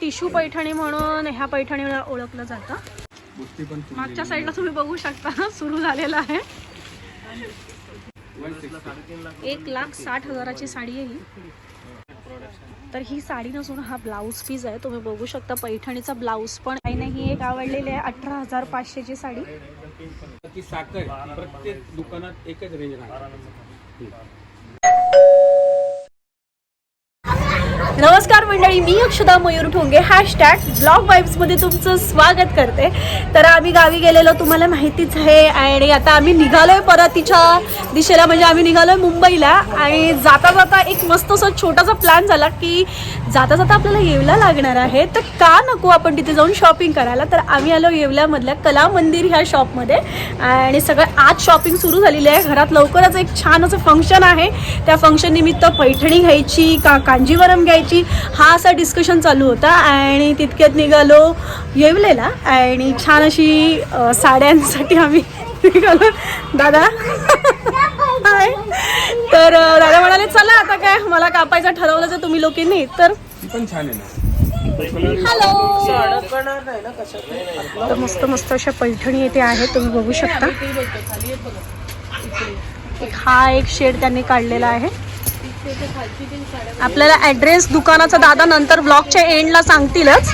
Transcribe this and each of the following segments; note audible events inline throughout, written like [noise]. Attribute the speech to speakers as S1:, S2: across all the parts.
S1: Tissue Paithani म्हणून ह्या पैठणीला ओळखलं जातं. मागच्या साईडला तुम्ही बघू शकता [laughs] सुरू झालेलं आहे. एक लाख साठ हजाराची साडी आहे ही. तर ही साडी नसून हा ब्लाऊज पीस आहे. तुम्ही बघू शकता पैठणीचा ब्लाऊज पण. काही नाही एक आवडलेली आहे अठरा हजार पाचशेची साडी.
S2: ती साखर प्रत्येक दुकानात एकच रेंज राहणार
S1: नमस्कार मंडळी मी अक्षदा मयूर ठोंगे हॅशटॅग ब्लॉग वाईब्समध्ये तुमचं स्वागत करते. तर आम्ही गावी गेलेलो तुम्हाला माहितीच आहे आणि आता आम्ही निघालोय परतीच्या दिशेला म्हणजे आम्ही निघालोय मुंबईला आणि जाता जाता एक मस्त असा छोटासा प्लॅन झाला की जाता जाता आपल्याला येवला लागणार आहे. तर का नको आपण तिथे जाऊन शॉपिंग करायला? तर आम्ही आलो येवल्यामधल्या कला मंदिर ह्या शॉपमध्ये आणि सगळं आज शॉपिंग सुरू झालेली आहे. घरात लवकरच एक छान असं फंक्शन आहे. त्या फंक्शन निमित्त पैठणी घ्यायची का कांजीवरम घ्यायची हा असा डिस्कशन चालू होता आणि तितक्यात निघालो येवलेला आणि छान अशी साड्यांसाठी आम्ही निघालो. दादा? हाय तर दादा म्हणाले चला आता काय? मला कापायचं ठरवलं तर तुम्ही लोकांनी तर?
S2: ती पण छान आहे ना.
S1: हॅलो तर मस्त मस्त अशा पैठणी येथे आहेत तुम्ही बघू शकता. एक हा एक शेड त्यांनी काढलेला आहे. आपल्याला ऍड्रेस दुकानाचा दादा नंतर ब्लॉगच्या एंडला सांगतीलच.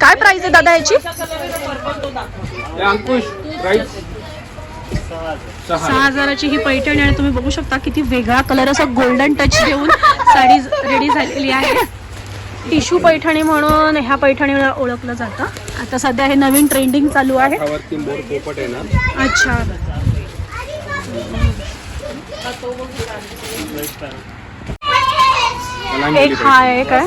S1: काय प्राइस आहे दादा याची? सहा हजाराची ही पैठणी आणि तुम्ही बघू शकता किती वेगळा कलर असा गोल्डन टच देऊन साडी रेडी झालेली आहे. टिशू पैठणी म्हणून ह्या पैठणीला ओळखलं जातं. आता सध्या हे नवीन ट्रेंडिंग चालू आहे. अच्छा. एक हा आहे. काय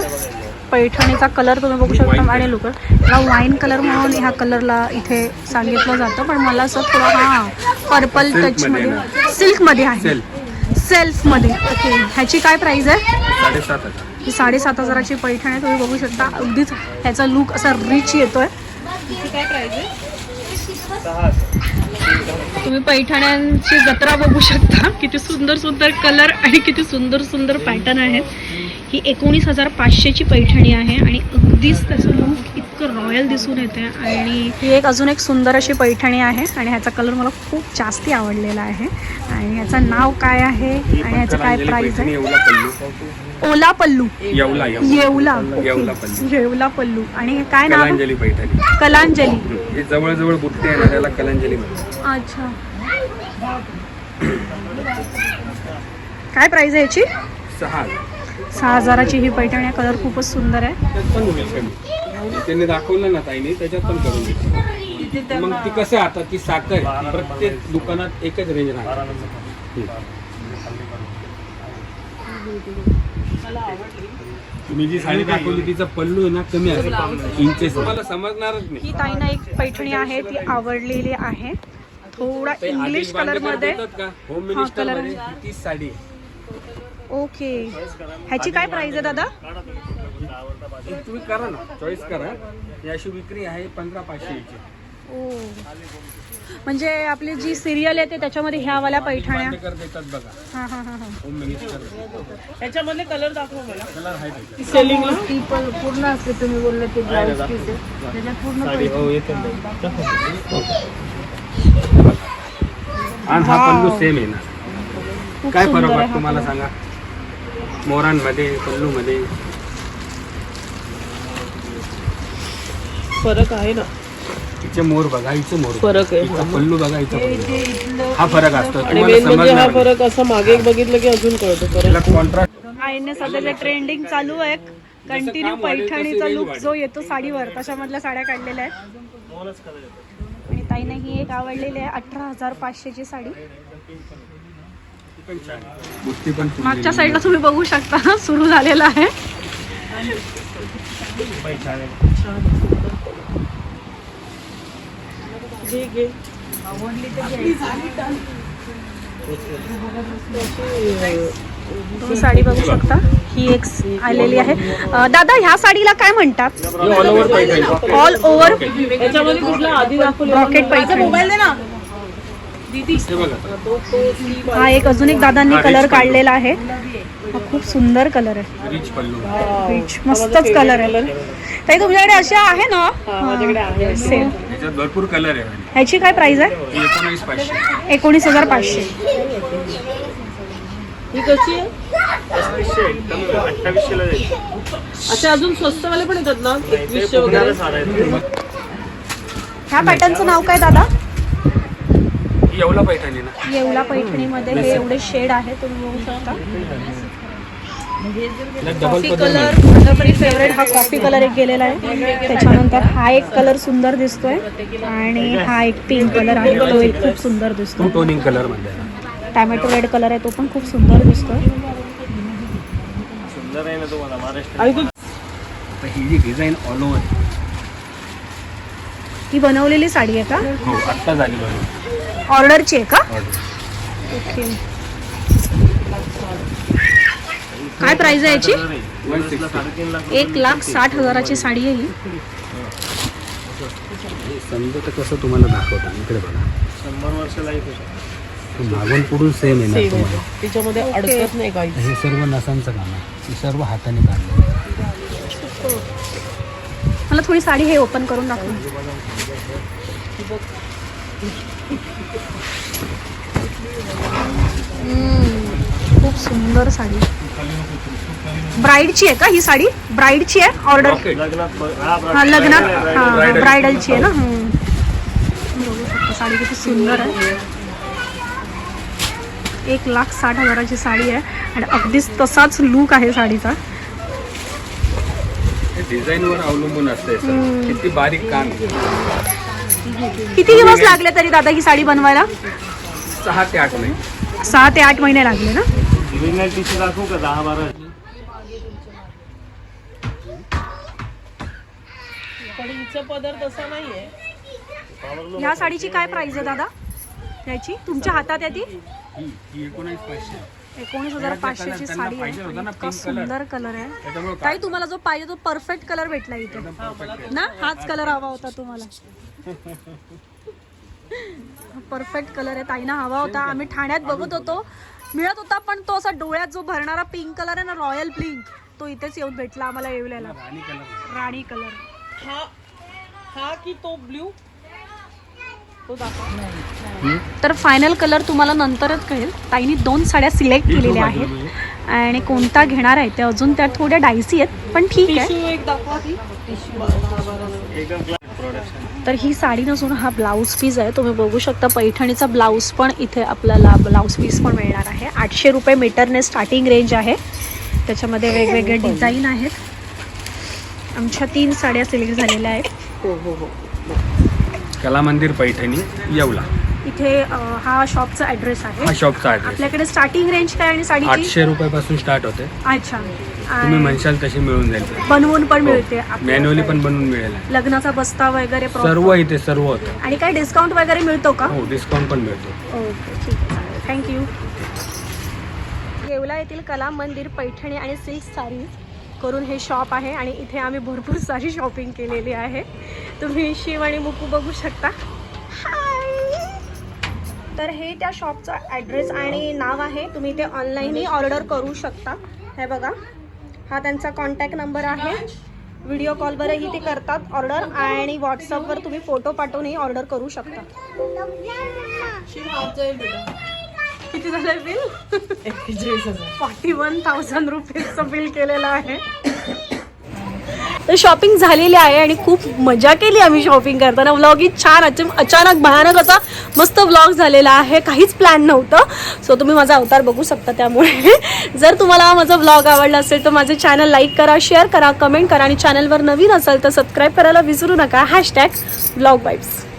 S1: पैठणीचा कलर तुम्ही बघू शकता आणि लुक ह्याला वाईन कलर म्हणून ह्या कलरला इथे सांगितलं जातं पण मला असं थोडं हा पर्पल
S2: Silk
S1: टच
S2: मध्ये
S1: मध्ये. सिल्कमध्ये आहे.
S2: सेल
S1: सेल्फमध्ये. ओके ह्याची काय प्राइस आहे? ही साडेसात हजाराची पैठण आहे तुम्ही बघू शकता. अगदीच ह्याचा लुक असा रिच येतोय. तुम्ही पैठण्यांची जत्रा बघू शकता. किती सुंदर सुंदर कलर आणि किती सुंदर सुंदर पॅटर्न आहेत. ही एकोणीस हजार पाचशेची पैठणी आहे आणि अगदीच त्याचं लुक रॉयल दिसून येते आणि ही एक अजून एक सुंदर अशी पैठणी आहे आणि ह्याचा कलर मला खूप जास्ती आवडलेला आहे. आणि ह्याचं नाव काय आहे? आणि ह्याचं काय
S2: पैठणी
S1: आहे? ओला पल्लू.
S2: येवला
S1: येवला
S2: येवला. पल्लू.
S1: येवला पल्लू. आणि हे काय नाव?
S2: कलांजली पैठणी.
S1: कलांजली.
S2: जवळजवळ बुट्टे आहे ना त्याला कलांजली म्हणतात.
S1: अच्छा. काय प्राइस आहे याची
S2: सहा
S1: सहा हजाराची ही पैठणी. आहे कलर खूपच सुंदर आहे.
S2: कमी त्यांनी दाखवलं ना ताईने त्याच्यात पण करून मग ती कसं आता? ती साखर प्रत्येक दुकानात एकच रेंज राहणार. तुम्ही जी साडी दाखवली तिचा पल्लू आहे ना कमी आहे. इंचेस मला समजणारच नाही.
S1: ही ताईना एक पैठणी आहे ती आवडलेली आहे. थोडा इंग्लिश
S2: कलरमध्ये. होम मिनिस्टर तीच साडी.
S1: ओके ह्याची काय प्राइस आहे दादा?
S2: ती तुम्ही करा ना चॉईस करा. ही अशी विक्री आहे पंधरा पाचशे
S1: ओ. म्हणजे आपली जी सिरियल येते त्याच्यामध्ये ह्या वाल्या पैठण्या.
S2: बांदेकर देतात बघा.
S1: हा हा हा हा.
S2: होम मिनिस्टर
S3: त्याच्यामधले कलर दाखव मला.
S2: कलर आहे त्याच्यात.
S3: सेलिंगला
S4: ती पण पूर्ण असते तुम्ही बोलले ते ब्लाऊज पीस आहे. त्याच्यात पूर्ण
S2: आणि हा पल्लू सेम आहे ना.
S1: खूप
S2: काय फरक
S1: सुंदर आहे
S2: वाटतो
S1: हा
S2: मला
S1: कलर.
S2: सांगा? मोरांमध्ये पल्लूमध्ये?
S3: फरक आहे ना
S2: हिचे मोर बघा हिचे मोर.
S3: फरक आहे.
S2: पल्लू बघा पल्लू हा फरक असतो
S3: आणि
S2: तुम्हाला
S3: मेन म्हणजे हा
S2: समजणार नाही.
S3: फरक असं मागे एक बघितलं की अजून कळतो
S2: त्याला
S3: फरक
S2: कॉन्ट्रास्ट
S1: आईने सध्याचं ट्रेंडिंग चालू आहे कंटिन्यू पैठणीचा लुक. जो येतो साडीवर तशामधल्या साड्या काढलेल्या आहेत आणि ताईने ही एक आवडलेली आहे अठरा हजार पाचशेची साडी
S2: बुट्टी पण फुललेली.
S1: मागच्या साईडला तुम्ही बघू शकता सुरू झालेला आहे
S3: घे घे
S1: तुम्ही साडी बघू शकता. ही एक आलेली आहे. दादा ह्या साडीला काय म्हणतात?
S2: ही.
S1: ऑल ओव्हर
S3: याच्यामध्ये कुठला आधी दाखवले
S1: रॉकेट पैठणी.
S2: हे बघा
S3: तो तो ती
S1: हा एक अजून एक दादांनी कलर. काढलेला आहे. हा खूप सुंदर कलर आहे.
S2: रिच
S1: मस्तच कलर आहे. ताई तुमच्याकडे अशा आहे ना?
S2: भरपूर कलर आहे.
S1: ह्याची काय प्राइस आहे?
S2: ही
S1: एकोणीस हजार पाचशे.
S3: ही कशी आहे? अच्छा अजून स्वस्तवाले पण येतात ना? एकवीसशे वगैरे.
S1: ह्या पॅटर्नचं नाव काय दादा?
S2: येवला पैठणी ना?
S1: येवला पैठणीमध्ये हे एवढे शेड आहे तुम्ही बघू शकता. Coffee colour. माझा तरी फेवरेट हा कॉफी कलर एक गेलेला आहे. त्याच्यानंतर हा एक कलर सुंदर दिसतोय आणि हा एक पिंक कलर आहे. तो एक खूप सुंदर
S2: टू
S1: दिसतोय
S2: toning colour.
S1: Tomato red colour आहे तो पण खूप सुंदर दिसतोय.
S3: तू
S2: तर ही जी डिझाईन ऑल ओव्हर
S1: ही बनवलेली साडी आहे का?
S2: हो आत्ता झाली बघा
S1: ऑर्डरची आहे का
S2: ऑर्डर.
S1: ओके. काय प्राइस आहे याची? एक लाख साठ हजाराची साडी आहे ही.
S2: समजा तर कसं तुम्हाला दाखवतो इकडे बघा.
S5: शंभर वर्ष लाईफ
S2: तो मागून पुढून सेम तुम्हाला.
S3: त्याच्यामध्ये अडकत नाही काही
S2: हे सर्व नसांचं काम आहे. हे सर्व हाताने काढलं
S1: मला थोडी साडी हे ओपन करून दाखव. खूप सुंदर साडी. ब्राईडची आहे का ही साडी? ब्राईडची आहे? ऑर्डर?
S5: लग्नात हा.
S1: ब्रायडलची आहे ना? साडी किती सुंदर आहे. एक लाख साठ हजाराची साडी आहे. आणि अगदीच तसाच लुक आहे साडीचा.
S2: डिझाईन वर अवलंबून असते. किती बारीक काम.
S1: किती दिवस लागले तरी दादा ही साडी बनवायला?
S2: सहा ते आठ नाही
S1: सहा ते आठ महिने लागले ना?
S5: दाखवू का दहा बारा?
S3: पण हिचा पदर तसा नाहीये.
S1: ह्या साडीची काय प्राइस आहे दादा? याची तुमच्या हातात आहे ती?
S2: ही ही एकोणावीस पाचशे
S1: एकोणीस हजार पाचशेची
S2: त्यांना
S1: साडी आहे.
S2: पाहिजे होता ना
S1: इतका
S2: pink color.
S1: सुंदर कलर आहे.
S2: त्याच्यामुळे
S1: ताई तुम्हाला जो पाहिजे तो परफेक्ट कलर भेटला इथे. ना? हाच कलर हवा होता तुम्हाला. परफेक्ट कलर आहे. ताईना हवा होता. आम्ही ठाण्यात बघत होतो. मिळत होता पण तो असा डोळ्यात जो भरणारा पिंक कलर आहे ना रॉयल पिंक तो इथेच येऊन भेटला आम्हाला येवल्याला
S2: राणी कलर
S1: राणी कलर
S3: हा हा की तो ब्ल्यू तो दाखव.
S1: तर फायनल कलर तुम्हाला नंतरच कळेल. ताईने दोन साड्या सिलेक्ट केलेल्या आहेत. आणि कोणता घेणार आहे ते अजून त्या थोड्या डायसी आहेत पण ठीक आहे. तर ही साडी नसून हा ब्लाऊज पीस आहे. तुम्ही बघू शकता पैठणीचा ब्लाऊज पण इथे आपल्याला ब्लाऊज पीस पण मिळणार आहे. आठशे रुपये मीटरने स्टार्टिंग रेंज आहे. त्याच्यामध्ये वेगवेगळे डिझाईन आहेत. आमच्या तीन साड्या सिलेक्ट झालेल्या आहेत.
S3: हो हो हो.
S2: कला मंदिर पैठणी येवला.
S1: इथे हा शॉपचा ॲड्रेस आहे.
S2: हा शॉपचा ऍड्रेस
S1: आपल्याकडे स्टार्टिंग रेंज काय आणि साडीची?
S2: आठशे रुपयापासून स्टार्ट होते.
S1: अच्छा.
S2: तुम्ही
S1: आणि
S2: म्हणशाल तशी मिळून जाईल.
S1: बनवून पण मिळते. आपल्याकडे.
S2: मॅन्युअली पण बनवून मिळेल.
S1: लग्नाचा बस्ता वगैरे proper.
S2: सर्व इथे सर्व होतं.
S1: आणि काय डिस्काउंट वगैरे मिळतो का?
S2: हो डिस्काउंट पण मिळतो.
S1: ओके ठीक आहे. थँक्यू येवला येथील कला मंदिर पैठणी आणि सिल्क साडी करून हे शॉप आहे. आणि इथे आम्ही भरपूर सारी शॉपिंग केलेली आहे. तुम्ही शिव आणि मुकू बघू शकता. तर हे त्या शॉपचा ॲड्रेस आणि नाव आहे. तुम्ही ते ऑनलाईनही ऑर्डर करू शकता. हे बघा. हा त्यांचा कॉन्टॅक्ट नंबर आहे. व्हिडिओ कॉलवरही ते करतात ऑर्डर आणि व्हॉट्सअपवर तुम्ही फोटो पाठवूनही ऑर्डर करू शकता. किती झालं बिल फॉर्टी वन थाउजंड रुपीजचं बिल केलेलं आहे. तर शॉपिंग झालेली आहे आणि खूप मजा केली आम्ही शॉपिंग करताना. व्लॉग ही छान अच- अचानक भयानक असा मस्त व्लॉग झालेला आहे. काहीच प्लॅन नव्हतं. सो तुम्ही माझा अवतार बघू शकता त्यामुळे. [laughs] जर तुम्हाला माझा व्लॉग आवडला असेल तर माझे चॅनल लाईक करा शेअर करा कमेंट करा. आणि चॅनलवर नवीन असेल तर सबस्क्राईब करायला विसरू नका. Hashtag vlog vibes